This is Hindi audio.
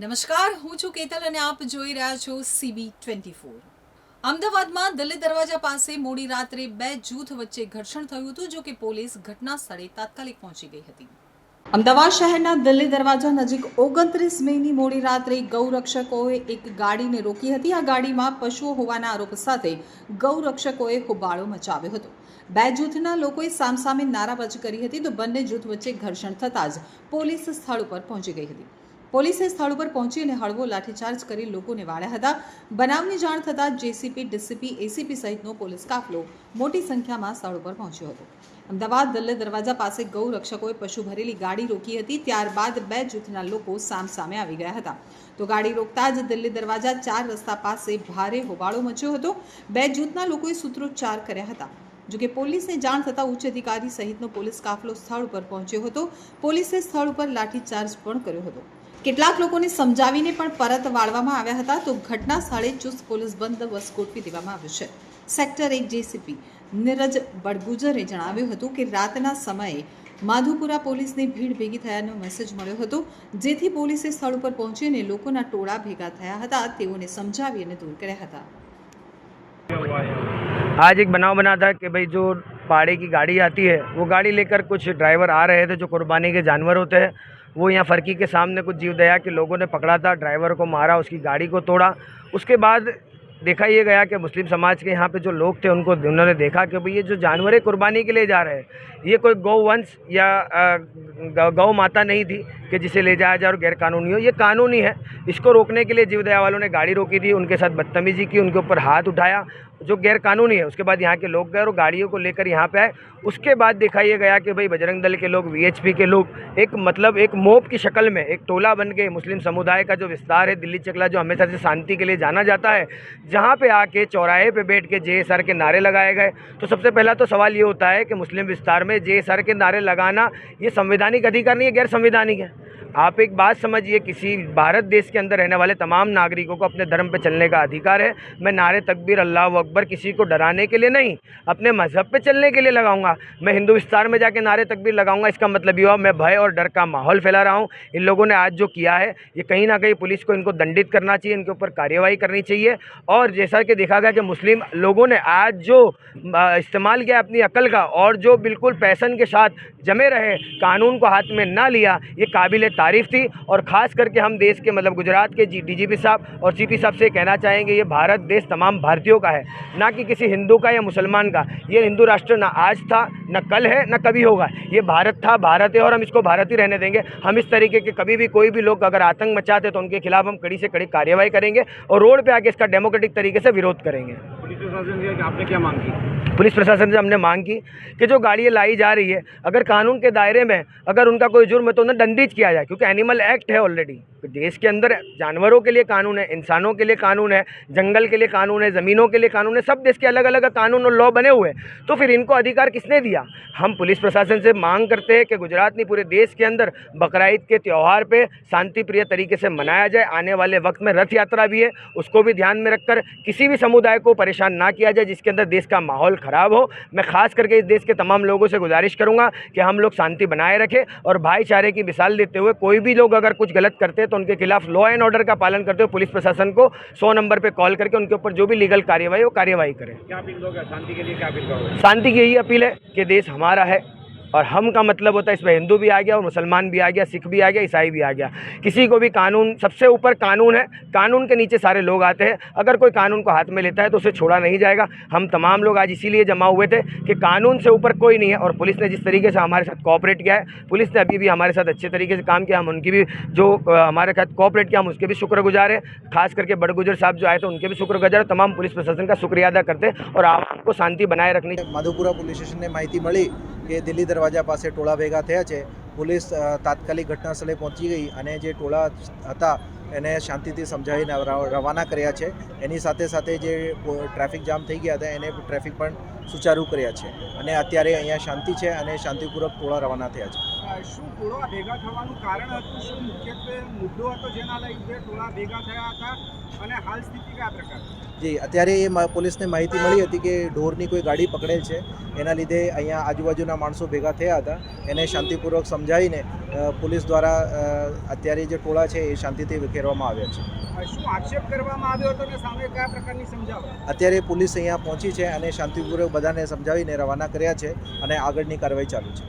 નમસ્કાર, હું છું કેતલ અને આપ જોઈ રહ્યા છો સીબી ટ્વેન્ટી ફોર અમદાવાદમાં દલિત દરવાજા પાસે મોડી રાત્રે બે જૂથ વચ્ચે ઘર્ષણ થયું હતું જો કે પોલીસ ઘટના સ્થળે તાત્કાલિક પહોંચી ગઈ હતી. અમદાવાદ શહેરના દિલ્હી દરવાજા નજીક ઓગણત્રીસ મેની મોડી રાત્રે ગૌરક્ષકોએ એક ગાડીને રોકી હતી. આ ગાડીમાં પશુઓ હોવાના આરોપ સાથે ગૌરક્ષકોએ હોબાળો મચાવ્યો હતો. બે જૂથના લોકોએ સામસામે નારાબાજી કરી હતી, તો બંને જૂથ વચ્ચે ઘર્ષણ થતાં જ પોલીસ સ્થળ ઉપર પહોંચી ગઈ હતી. પોલીસે સ્થળ ઉપર પહોંચી અને હળવો લાઠીચાર્જ કરી લોકોને વાળ્યા હતા. બનાવની જાણ થતાં જેસીપી, ડીસીપી, એસીપી સહિતનો પોલીસ કાફલો મોટી સંખ્યામાં સ્થળ ઉપર પહોંચ્યો હતો. અમદાવાદ દલ્લે દરવાજા પાસે ગૌ રક્ષકોએ પશુ ભરેલી ગાડી રોકી હતી. ત્યારબાદ બે જૂથના લોકો સામસામે આવી ગયા હતા. તો ગાડી રોકતા જ દિલ્હી દરવાજા ચાર રસ્તા પાસે ભારે હોબાળો મચ્યો હતો. બે જૂથના લોકોએ સૂત્રોચ્ચાર કર્યા હતા. જોકે પોલીસને જાણ થતાં ઉચ્ચ અધિકારી સહિતનો પોલીસ કાફલો સ્થળ ઉપર પહોંચ્યો હતો. પોલીસે સ્થળ ઉપર લાઠીચાર્જ પણ કર્યો હતો. કેટલાક લોકોને સમજાવીને પણ પરત વાળવામાં આવ્યા હતા તો ઘટના સ્થળે ચુસ્ત પોલીસ બંદોબસ્ત ગોઠવી દેવામાં આવ્યો છે સેક્ટર એક જેસીપી નીરજ બડગુજરે જણાવ્યું હતું કે રાતના સમયે માધુપુરા પોલીસને ભીડ ભેગી થયાનો મેસેજ મળ્યો હતો જેથી પોલીસે સ્થળ ઉપર પહોંચીને લોકોના ટોળા ભેગા થયા હતા તેઓને સમજાવી અને દૂર કર્યા હતા आज एक बनाव बना था कि भाई जो पहाड़ी की गाड़ी आती है वो गाड़ी लेकर कुछ ड्राइवर आ रहे थे जो कुर्बानी के जानवर होते हैं वो यहाँ फरकी के सामने कुछ जीव दया के लोगों ने पकड़ा था, ड्राइवर को मारा, उसकी गाड़ी को तोड़ा। उसके बाद देखा ये गया कि मुस्लिम समाज के यहाँ पे जो लोग थे, उनको उन्होंने देखा कि भाई ये जो जानवर कुर्बानी के लिए जा रहे हैं। ये कोई गौ वंश या गौ माता नहीं थी कि जिसे ले जाया जाए और गैर कानूनी हो। ये कानूनी है। इसको रोकने के लिए जीवदया वालों ने गाड़ी रोकी थी, उनके साथ बदतमीजी की, उनके ऊपर हाथ उठाया जो गैर कानूनी है, उसके बाद यहाँ के लोग गए और गाड़ियों को लेकर यहाँ पे आए। उसके बाद देखा ये गया कि भाई बजरंग दल के लोग वीएचपी के लोग, एक मतलब एक मोब की शक्ल में एक टोला बन के मुस्लिम समुदाय का जो विस्तार है, दिल्ली चकला जो हमेशा से शांति के लिए जाना जाता है, जहाँ पे आके चौराहे पे बैठ के जे के नारे लगाए गए। तो सबसे पहला तो सवाल ये होता है कि मुस्लिम विस्तार में जे के नारे लगाना ये संवैधानिक अधिकार नहीं है, गैर संवैधानिक है। आप एक बात समझिए, किसी भारत देश के अंदर रहने वाले तमाम नागरिकों को अपने धर्म पे चलने का अधिकार है। मैं नारे तकबीर अल्लाह अकबर किसी को डराने के लिए नहीं, अपने मज़हब पे चलने के लिए लगाऊँगा। मैं हिंदू विस्तार में जाके नारे तकबीर लगाऊँगा, इसका मतलब ये हुआ मैं भय और डर का माहौल फैला रहा हूँ। इन लोगों ने आज जो किया है, ये कहीं ना कहीं पुलिस को इनको दंडित करना चाहिए, इनके ऊपर कार्यवाही करनी चाहिए। और जैसा कि देखा गया कि मुस्लिम लोगों ने आज जो इस्तेमाल किया अपनी अकल का और जो बिल्कुल पैसन के साथ जमे रहे, कानून को हाथ में ना लिया, ये काबिल तारीफ़ थी और ख़ास करके हम देश के मतलब गुजरात के जी, डीजीपी साहब और सीपी साहब से कहना चाहेंगे, ये भारत देश तमाम भारतीयों का है, ना कि किसी हिंदू का या मुसलमान का। ये हिंदू राष्ट्र ना आज था, न कल है, ना कभी होगा। ये भारत था, भारत है और हम इसको भारत ही रहने देंगे। हम इस तरीके के कभी भी कोई भी लोग अगर आतंक मचाते तो उनके खिलाफ हम कड़ी से कड़ी कार्यवाही करेंगे और रोड पे आके इसका डेमोक्रेटिक तरीके से विरोध करेंगे। पुलिस प्रशासन आपने क्या मांग की? पुलिस प्रशासन से हमने मांग की कि जो गाड़ियाँ लाई जा रही है, अगर कानून के दायरे में, अगर उनका कोई जुर्म है तो उन्हें दंडित किया जाए, क्योंकि एनिमल एक्ट है ऑलरेडी देश के अंदर जानवरों के लिए कानून है, इंसानों के लिए कानून है, जंगल के लिए कानून है, ज़मीनों के लिए कानून है, सब देश के अलग अलग कानून और लॉ बने हुए हैं। तो फिर इनको अधिकार किसने दिया? हम पुलिस प्रशासन से मांग करते हैं कि गुजरात नहीं, पूरे देश के अंदर बकरीद के त्यौहार पर शांति प्रिय तरीके से मनाया जाए। आने वाले वक्त में रथ यात्रा भी है, उसको भी ध्यान में रखकर किसी भी समुदाय को परेशान ना किया जाए, जिसके अंदर देश का माहौल ख़राब हो। मैं खास करके इस देश के तमाम लोगों से गुजारिश करूँगा कि हम लोग शांति बनाए रखें और भाईचारे की मिसाल देते हुए कोई भी लोग अगर कुछ गलत करते हैं तो उनके खिलाफ लॉ एंड ऑर्डर का पालन करते हुए पुलिस प्रशासन को सौ नंबर पर कॉल करके उनके ऊपर जो भी लीगल कार्यवाही हो कार्यवाही करें। क्या शांति के लिए क्या अपील शांति की यही अपील है कि देश हमारा है। और हम का मतलब होता है इसमें हिंदू भी आ गया और मुसलमान भी आ गया, सिख भी आ गया, ईसाई भी आ गया। किसी को भी कानून, सबसे ऊपर कानून है, कानून के नीचे सारे लोग आते हैं। अगर कोई कानून को हाथ में लेता है तो उसे छोड़ा नहीं जाएगा। हम तमाम लोग आज इसीलिए जमा हुए थे कि कानून से ऊपर कोई नहीं है और पुलिस ने जिस तरीके से हमारे साथ कॉपरेट किया है, पुलिस ने अभी भी हमारे साथ अच्छे तरीके से काम किया, हम उनकी भी जो हमारे साथ कॉपरेट किया, हम उसके भी शुक्रगुजार हैं। खास करके बड़गुजर साहब जो आए थे, उनके भी शुक्रगुजार तमाम पुलिस प्रशासन का शुक्रिया अदा करते हैं और आपको शांति बनाए रखनी मधुपुरा पुलिस स्टेशन ने माहिती मिली કે દિલ્હી દરવાજા પાસે ટોળા ભેગા થયા છે, પોલીસ તાત્કાલિક ઘટના સ્થળે પહોંચી ગઈ અને જે ટોળા હતા એને શાંતિથી સમજાવીને રવાના કર્યા છે. એની સાથે સાથે જે ટ્રાફિક જામ થઈ ગયા હતા, એને ટ્રાફિક પણ સુચારુ કર્યા છે. અને અત્યારે અહીંયા શાંતિ છે અને શાંતિપૂર્વક ટોળા રવાના થયા છે. શું ટોળા ભેગા થવાનું કારણ હતું? શું મુખ્યત્વે મુદ્દો હતો જેના લીધે ટોળા ભેગા થયા હતા? અને હાલ સ્થિતિ કયા પ્રકાર જી અત્યારે એ પોલીસને માહિતી મળી હતી કે ઢોરની કોઈ ગાડી પકડેલ છે. એના લીધે અહીંયા આજુબાજુના માણસો ભેગા થયા હતા. એને શાંતિપૂર્વક સમજાવીને પોલીસ દ્વારા અત્યારે જે ટોળા છે એ શાંતિથી વિખેરવામાં આવ્યા છે. શું આક્ષેપ કરવામાં આવ્યો હતો અને સામે કયા પ્રકારની સમજાવટ? અત્યારે પોલીસ અહીંયા પહોંચી છે અને શાંતિપૂર્વક બધાને સમજાવીને રવાના કર્યા છે અને આગળની કાર્યવાહી ચાલુ છે.